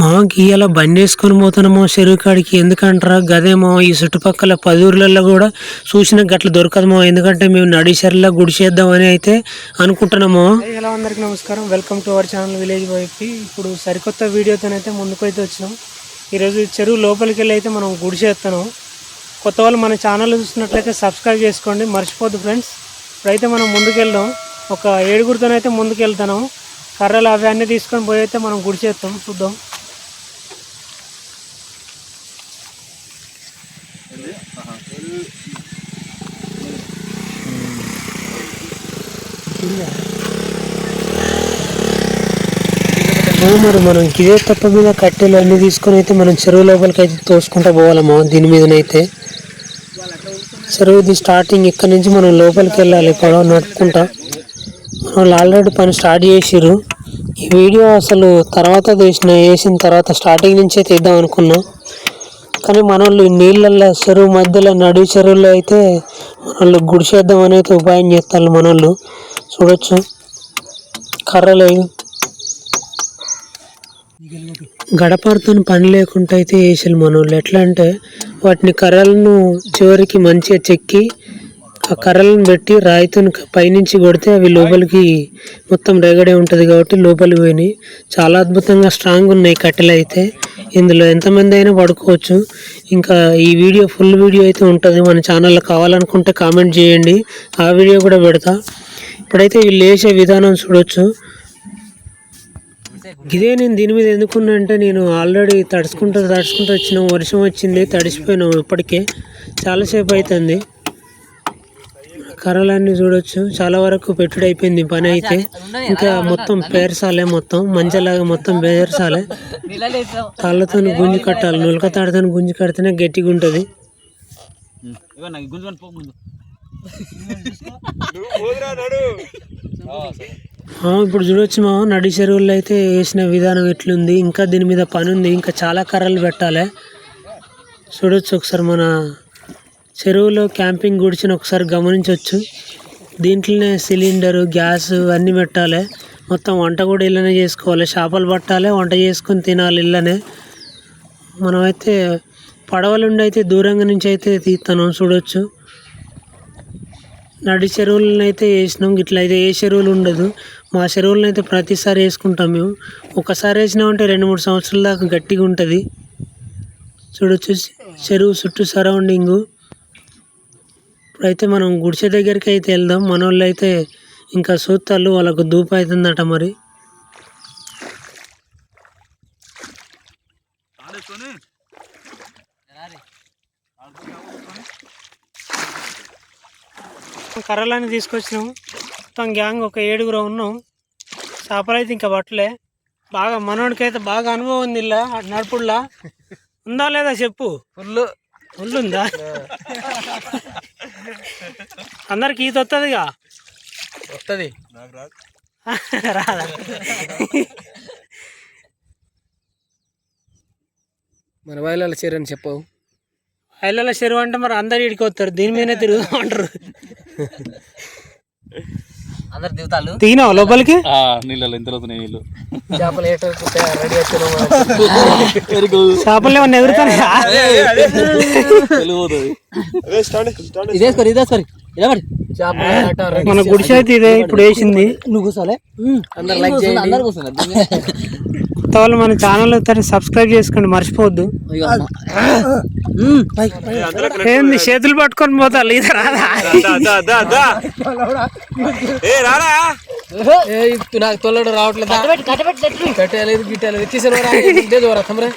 మా గీయాల బండి వేసుకొని పోతున్నామో చెరువు కాడికి. ఎందుకంటారా? గదేమో ఈ చుట్టుపక్కల పది ఊర్లలో కూడా చూసిన గట్ల దొరకదమో. ఎందుకంటే మేము నడిచెర్ల గుడి చేద్దామని అయితే అనుకుంటున్నాము. హలో అందరికి నమస్కారం. Welcome to our channel village వైపు ఇప్పుడు సరికొత్త వీడియోతోనైతే ముందుకైతే వచ్చినాం. ఈరోజు చెరువు లోపలికి వెళ్ళి అయితే మనం గుడి చేస్తున్నాం. కొత్త వాళ్ళు మన ఛానల్ చూసినట్లయితే సబ్స్క్రైబ్ చేసుకోండి. మర్చిపోద్దు ఫ్రెండ్స్. ఇప్పుడైతే మనం ముందుకెళ్దాం. ఒక ఏడుగురితోనైతే ముందుకు కర్రలు అవి అన్నీ తీసుకొని పోయి అయితే మనం గుడి చేస్తాం. చూద్దాం. మరి మనం ఇదే తప్ప మీద కట్టెలు అన్ని తీసుకొని అయితే మనం చెరువు లోపలికి అయితే తోసుకుంటా పోవాలమ్మా దీని మీదనైతే. చెరువుది స్టార్టింగ్ ఇక్కడ నుంచి మనం లోపలికి వెళ్ళాలి పడవ నడుపుకుంటా. వాళ్ళు ఆల్రెడీ పని స్టార్ట్ చేసిర్రు. ఈ వీడియో అసలు తర్వాత తీసిన వేసిన తర్వాత స్టార్టింగ్ నుంచే తీద్దాం అనుకున్నాం. కానీ మనల్ని నీళ్ళల్లో చెరువు మధ్యలో నడి చెరువులో అయితే మన గుడిసేద్దాం అనేది ఉపాయం చేస్తారు మనోళ్ళు. చూడొచ్చు. కర్రలు గడపడుతున్న పని లేకుండా అయితే వేసారు మనోళ్ళు. ఎట్లా అంటే వాటిని కర్రలను చివరికి మంచిగా చెక్కి కర్రలను పెట్టి రాయితో పైనుంచి కొడితే అవి లోపలికి మొత్తం రేగడే ఉంటుంది కాబట్టి లోపలికి పోయినాయి. చాలా అద్భుతంగా స్ట్రాంగ్ ఉన్నాయి కట్టెలు అయితే. ఇందులో ఎంతమంది అయినా పడుకోవచ్చు. ఇంకా ఈ వీడియో ఫుల్ వీడియో అయితే ఉంటుంది. మన ఛానల్లో కావాలనుకుంటే కామెంట్ చేయండి. ఆ వీడియో కూడా పెడతా. ఇప్పుడైతే వీళ్ళు వేసే విధానం చూడొచ్చు. ఇదే నేను దీని మీద ఎందుకున్నా అంటే నేను ఆల్రెడీ తడుచుకుంటూ తడుచుకుంటూ వచ్చిన వర్షం వచ్చింది తడిసిపోయినాం ఇప్పటికే. చాలాసేపు అవుతుంది. కర్రలన్నీ చూడొచ్చు. చాలా వరకు పెట్టుడు అయిపోయింది పని అయితే. ఇంకా మొత్తం పేర్సాలే మొత్తం మంచలాగా మొత్తం పేర్సాలే. తాళ్ళతో గుంజి కట్టాలి. నులక తాడుతో గుంజి కడితేనే గట్టిగా ఉంటుంది ఆ, ఇప్పుడు చూడొచ్చు మా నడి చెరువుల్లో అయితే వేసిన విధానం ఎట్లుంది. ఇంకా దీని మీద పని ఉంది ఇంకా చాలా కర్రలు పెట్టాలి. చూడొచ్చు ఒకసారి మన చెరువులో క్యాంపింగ్ గుడిచిని ఒకసారి గమనించవచ్చు దీంట్లోనే సిలిండరు గ్యాస్ అన్నీ పెట్టాలి. మొత్తం వంట కూడా ఇళ్ళనే చేసుకోవాలి. చేపలు పట్టాలి వంట చేసుకొని తినాలి ఇళ్ళనే మనమైతే పడవలుండి అయితే దూరంగా నుంచి అయితే తీస్తున్నాం చూడొచ్చు. నడి చెరువులను అయితే వేసినాం. ఇట్లా అయితే ఏ చెరువులు ఉండదు. మా చెరువులను అయితే ప్రతిసారి వేసుకుంటాం మేము. ఒకసారి వేసినామంటే రెండు మూడు సంవత్సరాల దాకా గట్టిగా ఉంటుంది. చూడొచ్చు. చెరువు చుట్టూ సరౌండింగు. ఇప్పుడైతే మనం గుడిసె దగ్గరికి అయితే వెళ్దాం. మన వాళ్ళు అయితే ఇంకా సూత్తాళ్ళు వాళ్ళకు దూపు అవుతుందట మరి. కర్రలని తీసుకొచ్చినాం. మొత్తం గ్యాంగ్ ఒక ఏడుగురు ఉన్నాం. చేపలు అయితే ఇంకా పట్టలే. బాగా మనోడికి అయితే బాగా అనుభవం ఉంది ఇలా నడుపుడులా. ఉందా లేదా చెప్పు? ఫుల్ ఉందా అందరికి ఈత వస్తుందిగా వస్తుంది రాదా? మన వైలాల చీరని చెప్పవు ఐళ్ళ చెరువు అంటే మరి అందరు ఇడికి వస్తారు. దీని మీదనే తిరుగుతూ ఉంటారు అందరు దిగుతాలు దిగినావు లోపలికి? ఎంత అవుతున్నాయి నీళ్ళు. చేపలు ఏటో రెడీ చేపలు ఏమన్నా తెలియదు ఇదేసుకోరి చేపలు మన గుడిసె అయితే ఇదే ఇప్పుడు వేసింది. నువ్వు కూర్చోలే. అందరు లైక్ చేయండి. అందరు కూర్చున్నారు. కొత్త వాళ్ళు మన ఛానల్ అయితే సబ్స్క్రైబ్ చేసుకోండి మర్చిపోవద్దు. ఏంది చేతులు పట్టుకొని పోతారు ఇది రాదా? నాకు తొల్లడు రావట్లేదు? కట్టేయలేదు గిట్టలేదు. ఇదే తమరే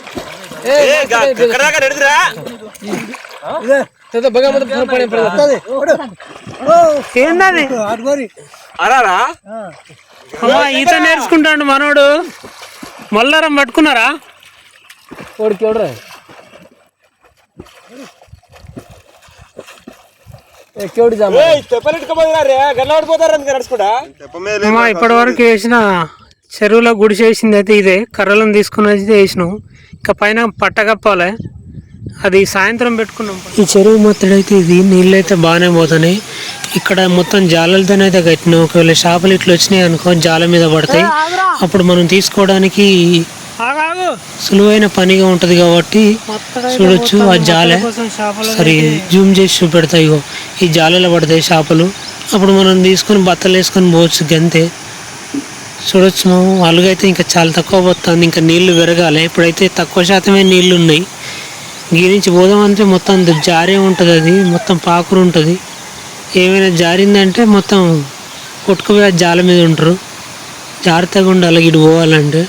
ఏందది? అమ్మా, ఈత నేర్చుకుంటాడు మనోడు. మల్లారం పట్టుకున్నారా? ఓడికి ఇప్పటి వరకు వేసిన చెరువులో గుడి చేసింది అయితే ఇదే. కర్రలను తీసుకుని అయితే వేసినాం. ఇంకా పైన పట్టకప్పాలి అది సాయంత్రం పెట్టుకున్నాం. ఈ చెరువు మొత్తడి అయితే ఇది నీళ్ళు అయితే బాగానే పోతున్నాయి. ఇక్కడ మొత్తం జాలలతోనైతే కట్టినాం. ఒకవేళ చేపలు ఇట్లా వచ్చినాయి అనుకో జాల మీద పడతాయి. అప్పుడు మనం తీసుకోవడానికి సులువైన పనిగా ఉంటది కాబట్టి చూడొచ్చు ఆ జాలె. సరే జూమ్ చేసి చూపెడతాయి ఇగో. ఈ జాలెలో పడతాయి చేపలు అప్పుడు మనం తీసుకొని బత్తలు వేసుకొని పోవచ్చు గంతే. చూడొచ్చు అయితే ఇంకా చాలా తక్కువ పోతుంది. ఇంకా నీళ్ళు పెరగాలి. ఇప్పుడైతే తక్కువ శాతమే నీళ్ళు ఉన్నాయి. గీ నుంచి పోదామంటే మొత్తం జారే ఉంటుంది అది. మొత్తం పాకురు ఉంటుంది. ఏమైనా జారిందంటే మొత్తం కొట్టుకుపోయి జాల మీద ఉంటారు. జాగ్రత్తగా ఉండాలి ఇటు పోవాలంటే.